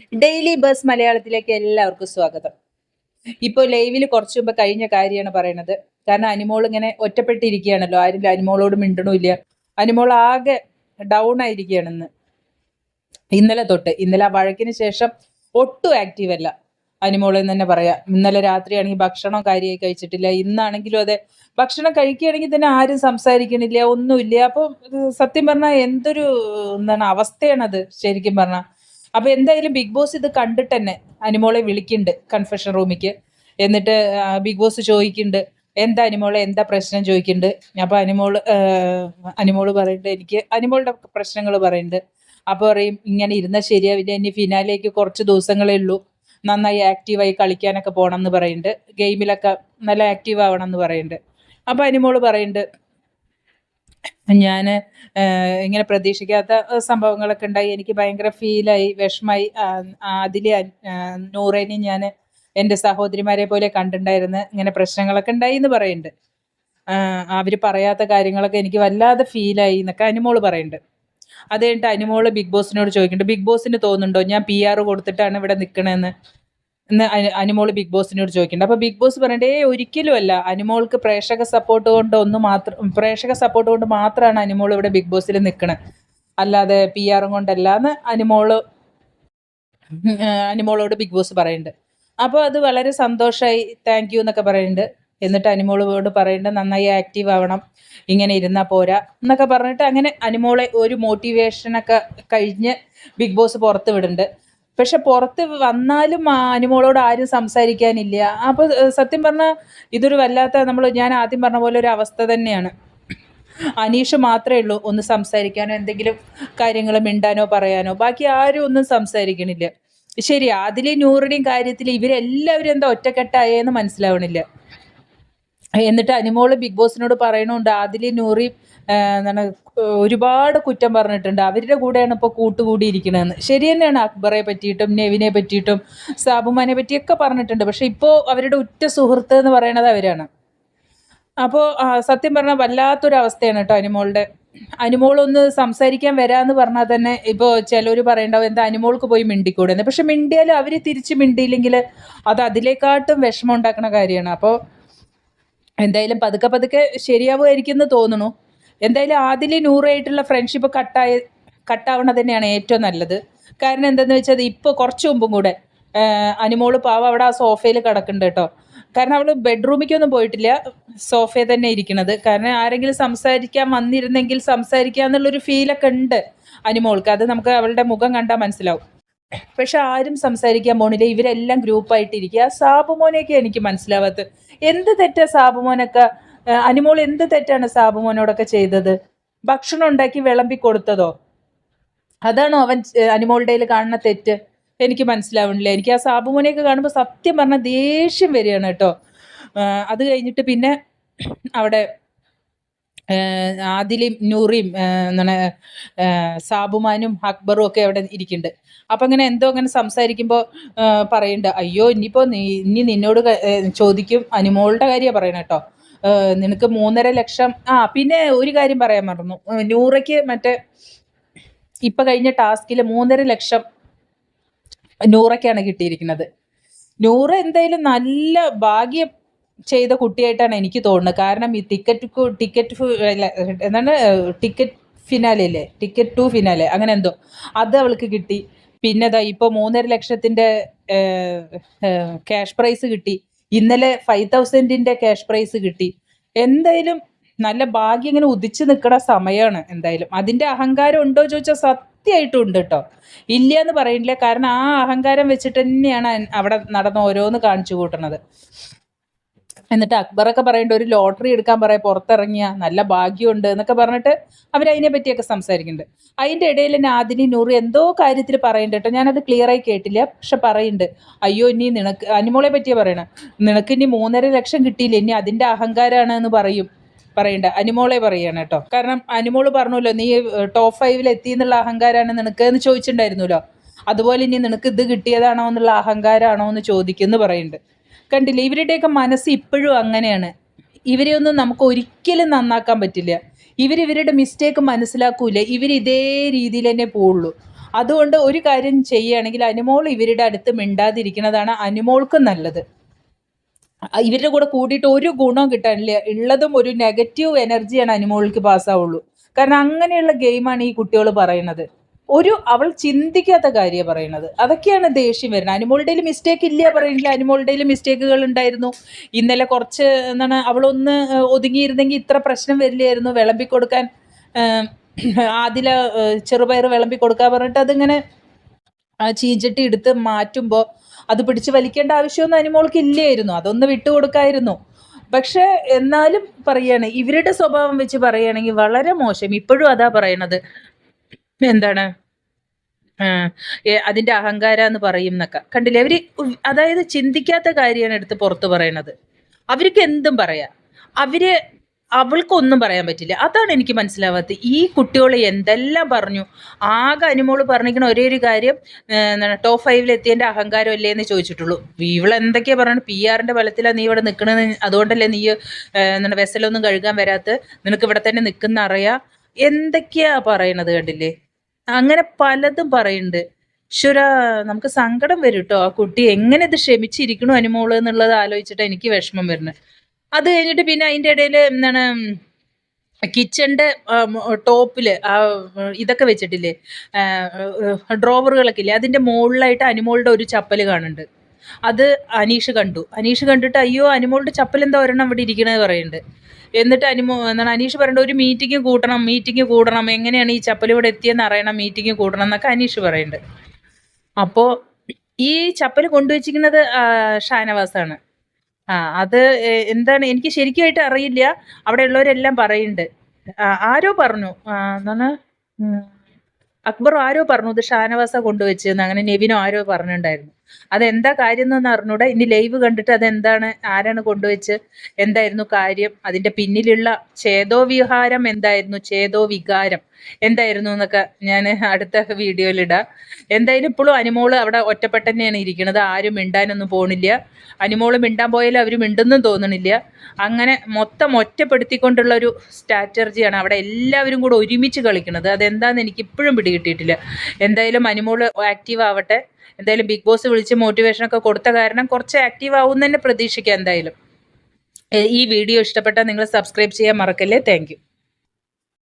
Daily bus മലയാളത്തിലേക്ക് എല്ലാവർക്കും സ്വാഗതം. ഇപ്പോൾ ലൈവിൽ കുറച്ച് മുമ്പ് കഴിഞ്ഞ കാര്യമാണ് പറയണത്. കാരണം അനിമോൾ ഇങ്ങനെ ഒറ്റപ്പെട്ടിരിക്കുകയാണല്ലോ. ആരും അനിമോളോട് മിണ്ടണമില്ല. അനിമോൾ ആകെ ഡൗൺ ആയിരിക്കുകയാണെന്ന്. ഇന്നലെ തൊട്ട്. ഇന്നലെ ആ വഴക്കിന് ശേഷം ഒട്ടും ആക്റ്റീവ് അല്ല. അനിമോൾ എന്ന് തന്നെ പറയാം. ഇന്നലെ രാത്രിയാണെങ്കിൽ ഭക്ഷണം കാര്യമായി കഴിച്ചിട്ടില്ല. ഇന്നാണെങ്കിലും അതെ. ഭക്ഷണം കഴിക്കുകയാണെങ്കിൽ തന്നെ ആരും സംസാരിക്കണില്ല. ഒന്നുമില്ല. അപ്പോൾ സത്യം പറഞ്ഞാൽ എന്തൊരു എന്താണ് അവസ്ഥയാണത് ശരിക്കും പറഞ്ഞാൽ? അപ്പൊ എന്തായാലും ബിഗ് ബോസ് ഇത് കണ്ടിട്ട് തന്നെ അനിമോളെ വിളിക്കുന്നുണ്ട് കൺഫെഷൻ റൂമിക്ക് എന്നിട്ട് ബിഗ് ബോസ് ചോദിക്കുന്നുണ്ട് എന്താ അനിമോളെ എന്താ പ്രശ്നം? ചോദിക്കുന്നുണ്ട്. അപ്പൊ അനിമോൾ അനുമോൾ പറയുന്നുണ്ട് എനിക്ക് അനിമോളുടെ പ്രശ്നങ്ങൾ പറയുന്നുണ്ട്. അപ്പോൾ പറയും ഇങ്ങനെ ഇരുന്നാൽ ശരിയാവില്ല ഇനി ഫിനാലേക്ക് കുറച്ച് ദിവസങ്ങളേ ഉള്ളൂ. നന്നായി ആക്റ്റീവായി കളിക്കാനൊക്കെ പോകണം എന്ന് പറയുന്നുണ്ട്. ഗെയിമിലൊക്കെ നല്ല ആക്റ്റീവ് ആവണം എന്ന് പറയുന്നുണ്ട്. അപ്പോൾ അനിമോൾ പറയുന്നുണ്ട് ഞാൻ ഇങ്ങനെ പ്രതീക്ഷിക്കാത്ത സംഭവങ്ങളൊക്കെ ഉണ്ടായി. എനിക്ക് ഭയങ്കര ഫീലായി വിഷമായി അതിൽ നൂറേനെ ഞാൻ എന്റെ സഹോദരിമാരെ പോലെ കണ്ടിട്ടുണ്ടായിരുന്നു. ഇങ്ങനെ പ്രശ്നങ്ങളൊക്കെ ഉണ്ടായി എന്ന് പറയുന്നുണ്ട്. അവർ പറയാത്ത കാര്യങ്ങളൊക്കെ എനിക്ക് വല്ലാതെ ഫീലായി എന്നൊക്കെ അനുമോൾ പറയുന്നുണ്ട്. അത് കഴിഞ്ഞിട്ട് അനുമോൾ ബിഗ് ബോസിനോട് ചോദിക്കുന്നുണ്ട്. ബിഗ് ബോസിന് തോന്നുന്നുണ്ടോ? ഞാൻ പി ആർ കൊടുത്തിട്ടാണ് ഇവിടെ നിൽക്കണതെന്ന് എന്ന് അനുമോൾ ബിഗ് ബോസിനോട് ചോദിക്കുന്നുണ്ട്. അപ്പോൾ ബിഗ് ബോസ് പറയണ്ടേ "ഏയ് ഒരിക്കലും അല്ല അനിമോൾക്ക് പ്രേക്ഷക സപ്പോർട്ട് കൊണ്ട് ഒന്ന് മാത്രം പ്രേക്ഷക സപ്പോർട്ട് കൊണ്ട് മാത്രമാണ് അനിമോൾ ഇവിടെ ബിഗ് ബോസിൽ നിൽക്കണത് അല്ലാതെ പി ആറും കൊണ്ടല്ല എന്ന് അനിമോൾ അനിമോളോട് ബിഗ് ബോസ് പറയുന്നുണ്ട് അപ്പോൾ അത് വളരെ സന്തോഷമായി താങ്ക് യു എന്നൊക്കെ പറയുന്നുണ്ട് എന്നിട്ട് അനിമോളോട് പറയുന്നുണ്ട് നന്നായി ആക്റ്റീവ് ആവണം. ഇങ്ങനെ ഇരുന്നാൽ പോരാ. എന്നൊക്കെ പറഞ്ഞിട്ട് അങ്ങനെ അനിമോളെ ഒരു മോട്ടിവേഷനൊക്കെ കഴിഞ്ഞ് ബിഗ് ബോസ് പുറത്ത് വിടുന്നുണ്ട് പക്ഷെ പുറത്ത് വന്നാലും അനിമോളോട് ആരും സംസാരിക്കാനില്ല. അപ്പോൾ സത്യം പറഞ്ഞാൽ ഇതൊരു വല്ലാത്ത നമ്മൾ ഞാൻ ആദ്യം പറഞ്ഞ പോലെ ഒരു അവസ്ഥ തന്നെയാണ്. അനീഷ് മാത്രമേ ഉള്ളൂ ഒന്ന് സംസാരിക്കാനോ എന്തെങ്കിലും കാര്യങ്ങൾ മിണ്ടാനോ പറയാനോ. ബാക്കി ആരും ഒന്നും സംസാരിക്കണില്ല. ശരി അതിലെ നൂറിന്റെയും കാര്യത്തിൽ ഇവരെല്ലാവരും എന്താ ഒറ്റക്കെട്ടായെന്ന് മനസ്സിലാവണില്ല. എന്നിട്ട് അനിമോൾ ബിഗ് ബോസിനോട് പറയണുണ്ട് ആദിലി നൂറി എന്താണ് ഒരുപാട് കുറ്റം പറഞ്ഞിട്ടുണ്ട്. അവരുടെ കൂടെയാണ് ഇപ്പോൾ കൂട്ടുകൂടി ഇരിക്കണതെന്ന് ശരി തന്നെയാണ് അക്ബറെ പറ്റിയിട്ടും നെവിനെ പറ്റിയിട്ടും സാബുമാനെ പറ്റിയൊക്കെ പറഞ്ഞിട്ടുണ്ട്. പക്ഷെ ഇപ്പോൾ അവരുടെ ഉറ്റ സുഹൃത്ത് എന്ന് പറയണത് അവരാണ്. അപ്പോൾ സത്യം പറഞ്ഞാൽ വല്ലാത്തൊരു അവസ്ഥയാണ് കേട്ടോ അനിമോളുടെ. അനിമോളൊന്ന് സംസാരിക്കാൻ വരാന്ന് പറഞ്ഞാൽ തന്നെ ഇപ്പോൾ ചിലർ പറയണ്ടാവും എന്താ അനിമോൾക്ക് പോയി മിണ്ടിക്കൂടെന്ന്? പക്ഷെ മിണ്ടിയാലും അവർ തിരിച്ച് മിണ്ടിയില്ലെങ്കിൽ അത് അതിലേക്കാട്ടും വിഷമം ഉണ്ടാക്കുന്ന കാര്യമാണ്. അപ്പോൾ എന്തായാലും പതുക്കെ പതുക്കെ ശരിയാവുമായിരിക്കും എന്ന് തോന്നുന്നു. എന്തായാലും ആദ്യം നൂറായിട്ടുള്ള ഫ്രണ്ട്ഷിപ്പ് കട്ടായ കട്ടാവണത് തന്നെയാണ് ഏറ്റവും നല്ലത്. കാരണം എന്തെന്ന് വെച്ചാൽ ഇപ്പോൾ കുറച്ച് മുമ്പും കൂടെ അനുമോൾ പാവ അവിടെ ആ സോഫയിൽ കിടക്കുന്നുണ്ട് കേട്ടോ. കാരണം അവൾ ബെഡ്റൂമിക്കൊന്നും പോയിട്ടില്ല സോഫയിൽ തന്നെ ഇരിക്കണത് കാരണം ആരെങ്കിലും സംസാരിക്കാൻ വന്നിരുന്നെങ്കിൽ സംസാരിക്കുക എന്നുള്ളൊരു ഫീലൊക്കെ ഉണ്ട് അനുമോൾക്ക്. അത് നമുക്ക് അവളുടെ മുഖം കണ്ടാൽ മനസ്സിലാവും. പക്ഷെ ആരും സംസാരിക്കാൻ പോണില്ല. ഇവരെല്ലാം ഗ്രൂപ്പായിട്ടിരിക്കുക. സാബുമോനെയൊക്കെ എനിക്ക് മനസ്സിലാവാത്തത്. എന്ത് തെറ്റാ സാബുമോനൊക്കെ? അനുമോൾ എന്ത് തെറ്റാണ് സാബുമോനോടൊക്കെ ചെയ്തത്? ഭക്ഷണം ഉണ്ടാക്കി വിളമ്പി കൊടുത്തതോ? അതാണോ അവൻ അനിമോളുടെ കാണുന്ന തെറ്റ്? എനിക്ക് മനസ്സിലാവണില്ല എനിക്ക് ആ സാബുമോനെയൊക്കെ കാണുമ്പോൾ സത്യം പറഞ്ഞാൽ ദേഷ്യം വരികയാണ് കേട്ടോ. അത് കഴിഞ്ഞിട്ട് പിന്നെ അവിടെ ആദിലും നൂറിയും എന്താണ് സാബുമാനും അക്ബറും ഒക്കെ അവിടെ ഇരിക്കുന്നുണ്ട്. അപ്പം അങ്ങനെ എന്തോ അങ്ങനെ സംസാരിക്കുമ്പോൾ പറയുന്നുണ്ട് അയ്യോ ഇനിയിപ്പോൾ ഇനി നിന്നോട് ചോദിക്കും അനുമോളുടെ കാര്യമാണ് പറയണത് കേട്ടോ നിനക്ക് മൂന്നര ലക്ഷം ആ പിന്നെ ഒരു കാര്യം പറയാൻ മറന്നു. നൂറയ്ക്ക് മറ്റേ ഇപ്പം കഴിഞ്ഞ ടാസ്കിൽ മൂന്നര ലക്ഷം നൂറയ്ക്കാണ് കിട്ടിയിരിക്കുന്നത്. നൂറ് എന്തായാലും നല്ല ഭാഗ്യം ചെയ്ത കുട്ടിയായിട്ടാണ് എനിക്ക് തോന്നുന്നത്. കാരണം ഈ ടിക്കറ്റ് ടിക്കറ്റ് എന്താണ് ടിക്കറ്റ് ഫിനാലെ അല്ലേ ടിക്കറ്റ് ടു ഫിനാലെ അങ്ങനെ എന്തോ. അത് അവൾക്ക് കിട്ടി. പിന്നെ ദാ ഇപ്പോൾ മൂന്നര ലക്ഷത്തിന്റെ ക്യാഷ് പ്രൈസ് കിട്ടി. ഇന്നലെ ഫൈവ് തൗസൻഡിന്റെ ക്യാഷ് പ്രൈസ് കിട്ടി. എന്തായാലും നല്ല ഭാഗ്യം ഇങ്ങനെ ഉദിച്ചു നിൽക്കുന്ന സമയമാണ് എന്തായാലും. അതിന്റെ അഹങ്കാരം ഉണ്ടോ ചോദിച്ചാൽ സത്യമായിട്ടും ഉണ്ട് കേട്ടോ ഇല്ല എന്ന് പറയുന്നില്ല കാരണം ആ അഹങ്കാരം വെച്ചിട്ട് തന്നെയാണ് അവിടെ നടന്ന ഓരോന്ന് കാണിച്ചു കൂട്ടണത്. എന്നിട്ട് അക്ബറൊക്കെ പറയേണ്ട ഒരു ലോട്ടറി എടുക്കാൻ പറയാം പുറത്തിറങ്ങിയ നല്ല ഭാഗ്യമുണ്ട് എന്നൊക്കെ പറഞ്ഞിട്ട് അവരതിനെ പറ്റിയൊക്കെ സംസാരിക്കുന്നുണ്ട് അതിന്റെ ഇടയിൽ നാദിനി നൂറ് എന്തോ കാര്യത്തിൽ പറയുന്നുണ്ട് കേട്ടോ. ഞാനത് ക്ലിയർ ആയി കേട്ടില്ല പക്ഷെ പറയുന്നുണ്ട് അയ്യോ ഇനി നിനക്ക് അനിമോളെ പറ്റിയാ പറയണ. നിനക്ക് ഇനി മൂന്നര ലക്ഷം കിട്ടിയില്ല ഇനി അതിന്റെ അഹങ്കാരമാണ് എന്ന് പറയും പറയണ്ട. അനുമോളെ പറയാണ് കേട്ടോ. കാരണം അനുമോൾ പറഞ്ഞല്ലോ നീ ടോപ്പ് ഫൈവിൽ എത്തി എന്നുള്ള അഹങ്കാരമാണ് നിനക്ക് എന്ന് ചോദിച്ചിട്ടുണ്ടായിരുന്നല്ലോ. അതുപോലെ ഇനി നിനക്ക് ഇത് കിട്ടിയതാണോ എന്നുള്ള അഹങ്കാരമാണോ എന്ന് ചോദിക്കുന്നു പറയുന്നുണ്ട് കണ്ടില്ലേ? ഇവരുടെയൊക്കെ മനസ്സ് ഇപ്പോഴും അങ്ങനെയാണ്. ഇവരെ ഒന്നും നമുക്ക് ഒരിക്കലും നന്നാക്കാൻ പറ്റില്ല. ഇവരിവരുടെ മിസ്റ്റേക്ക് മനസ്സിലാക്കൂല. ഇവർ ഇതേ രീതിയിൽ തന്നെ പോവുള്ളൂ. അതുകൊണ്ട് ഒരു കാര്യം ചെയ്യുകയാണെങ്കിൽ അനുമോൾ ഇവരുടെ അടുത്ത് മിണ്ടാതിരിക്കുന്നതാണ് അനുമോൾക്കും നല്ലത്. ഇവരുടെ കൂടെ കൂടിയിട്ട് ഒരു ഗുണവും കിട്ടാനില്ല. ഉള്ളതും ഒരു നെഗറ്റീവ് എനർജിയാണ് അനുമോൾക്ക് പാസ്സാവുള്ളൂ കാരണം അങ്ങനെയുള്ള ഗെയിമാണ് ഈ കുട്ടികൾ പറയുന്നത്. ഒരു അവൾ ചിന്തിക്കാത്ത കാര്യം പറയുന്നത്. അതൊക്കെയാണ് ദേഷ്യം വരുന്നത്. അനുമോളുടെ മിസ്റ്റേക്ക് ഇല്ല പറയുന്നില്ല. അനുമോളുടെ മിസ്റ്റേക്കുകൾ ഉണ്ടായിരുന്നു. ഇന്നലെ കുറച്ച് എന്താണ് അവളൊന്ന് ഒതുങ്ങിയിരുന്നെങ്കിൽ ഇത്ര പ്രശ്നം വരില്ലായിരുന്നു. വിളമ്പി കൊടുക്കാൻ ആദില ചെറുപയർ വിളമ്പി കൊടുക്കാൻ പറഞ്ഞിട്ട് അതിങ്ങനെ ചീഞ്ചട്ടി എടുത്ത് മാറ്റുമ്പോൾ അത് പിടിച്ച് വലിക്കേണ്ട ആവശ്യമൊന്നും അനുമോൾക്ക് ഇല്ലായിരുന്നു. അതൊന്ന് വിട്ടുകൊടുക്കായിരുന്നു പക്ഷേ എന്നാലും പറയാണ് ഇവരുടെ സ്വഭാവം വെച്ച് പറയുകയാണെങ്കിൽ വളരെ മോശം. ഇപ്പോഴും അതാ പറയണത്. എന്താണ്? അതിന്റെ അഹങ്കാര എന്ന് പറയും എന്നൊക്കെ. കണ്ടില്ലേ? അവർ അതായത് ചിന്തിക്കാത്ത കാര്യമാണ് എടുത്ത് പുറത്ത് പറയണത്. അവർക്ക് എന്തും പറയാം. അവർ അവൾക്കൊന്നും പറയാൻ പറ്റില്ല. അതാണ് എനിക്ക് മനസ്സിലാവാത്തത്. ഈ കുട്ടികൾ എന്തെല്ലാം പറഞ്ഞു? ആകെ അനുമോൾ പറഞ്ഞിരിക്കുന്ന ഒരേ ഒരു കാര്യം ടോപ്പ് ഫൈവിൽ എത്തിയതിന്റെ അഹങ്കാരം അല്ലേ എന്ന് ചോദിച്ചിട്ടുള്ളൂ. ഇവൾ എന്തൊക്കെയാ പറയണത്? പി ആറിന്റെ ബലത്തിലാണ് നീ ഇവിടെ നിൽക്കണത് അതുകൊണ്ടല്ലേ നീ എന്താണ് വെസലൊന്നും കഴുകാൻ വരാത്ത നിനക്ക് ഇവിടെ തന്നെ നിൽക്കുന്ന അറിയാം. എന്തൊക്കെയാ പറയണത് കണ്ടില്ലേ? അങ്ങനെ പലതും പറയുന്നുണ്ട് ശുര നമുക്ക് സങ്കടം വരും കേട്ടോ ആ കുട്ടി എങ്ങനെ ഇത് ക്ഷമിച്ചിരിക്കണു അനുമോൾ എന്നുള്ളത് ആലോചിച്ചിട്ട് എനിക്ക് വിഷമം വരുന്നത്. അത് കഴിഞ്ഞിട്ട് പിന്നെ അതിന്റെ ഇടയിൽ എന്താണ് കിച്ചന്റെ ടോപ്പിൽ ആ ഇതൊക്കെ വെച്ചിട്ടില്ലേ ഡ്രോവറുകളൊക്കെ ഇല്ലേ അതിന്റെ മുകളിലായിട്ട് അനുമോളുടെ ഒരു ചപ്പൽ കാണുന്നുണ്ട്. അത് അനീഷ് കണ്ടു. അനീഷ് കണ്ടിട്ട് അയ്യോ അനുമോളുടെ ചപ്പൽ എന്താ ഒരെണ്ണം ഇവിടെ ഇരിക്കണത് പറയുന്നുണ്ട് എന്നിട്ട് അനുമോ എന്താണ് അനീഷ് പറയേണ്ട ഒരു മീറ്റിംഗ് കൂട്ടണം മീറ്റിംഗ് കൂടണം എങ്ങനെയാണ് ഈ ചപ്പൽ ഇവിടെ എത്തിയെന്ന് അറിയണം മീറ്റിംഗ് കൂടണം എന്നൊക്കെ അനീഷ് പറയുന്നുണ്ട് അപ്പോൾ ഈ ചപ്പൽ കൊണ്ടുവച്ചിരിക്കുന്നത് ഷാനവാസാണ്. ആ അത് എന്താണ് എനിക്ക് ശരിക്കുമായിട്ട് അറിയില്ല. അവിടെ ഉള്ളവരെല്ലാം പറയുന്നുണ്ട് ആരോ പറഞ്ഞു. എന്താണ് അക്ബർ ആരോ പറഞ്ഞു ഇത് ഷാനവാസ കൊണ്ടുവച്ചെന്ന് അങ്ങനെ നെവിനോ ആരോ പറഞ്ഞിട്ടുണ്ടായിരുന്നു. അതെന്താ കാര്യം എന്നൊന്നും അറിഞ്ഞൂടെ. ഇനി ലൈവ് കണ്ടിട്ട് അതെന്താണ് ആരാണ് കൊണ്ടുവച്ച് എന്തായിരുന്നു കാര്യം അതിന്റെ പിന്നിലുള്ള ചേതോ വിഹാരം എന്തായിരുന്നു ചേതോ വികാരം എന്തായിരുന്നു എന്നൊക്കെ ഞാൻ അടുത്ത വീഡിയോയിൽ ഇടാം. എന്തായാലും ഇപ്പോഴും അനുമോൾ അവിടെ ഒറ്റപ്പെട്ട തന്നെയാണ് ഇരിക്കുന്നത്. ആരും മിണ്ടാനൊന്നും പോണില്ല. അനുമോൾ മിണ്ടാൻ പോയാലും അവർ മിണ്ടുന്നും തോന്നണില്ല. അങ്ങനെ മൊത്തം ഒറ്റപ്പെടുത്തിക്കൊണ്ടുള്ള ഒരു സ്ട്രാറ്റർജിയാണ് അവിടെ എല്ലാവരും കൂടെ ഒരുമിച്ച് കളിക്കുന്നത്. അതെന്താന്ന് എനിക്ക് ഇപ്പോഴും പിടികിട്ടിയിട്ടില്ല. എന്തായാലും അനുമോൾ ആക്റ്റീവ് ആവട്ടെ. എന്തായാലും ബിഗ് ബോസ് വിളിച്ച് മോട്ടിവേഷൻ ഒക്കെ കൊടുത്ത കാരണം കുറച്ച് ആക്റ്റീവ് ആവും തന്നെ പ്രതീക്ഷിക്കാം എന്തായാലും. ഈ വീഡിയോ ഇഷ്ടപ്പെട്ടാൽ നിങ്ങൾ സബ്സ്ക്രൈബ് ചെയ്യാൻ മറക്കല്ലേ? താങ്ക്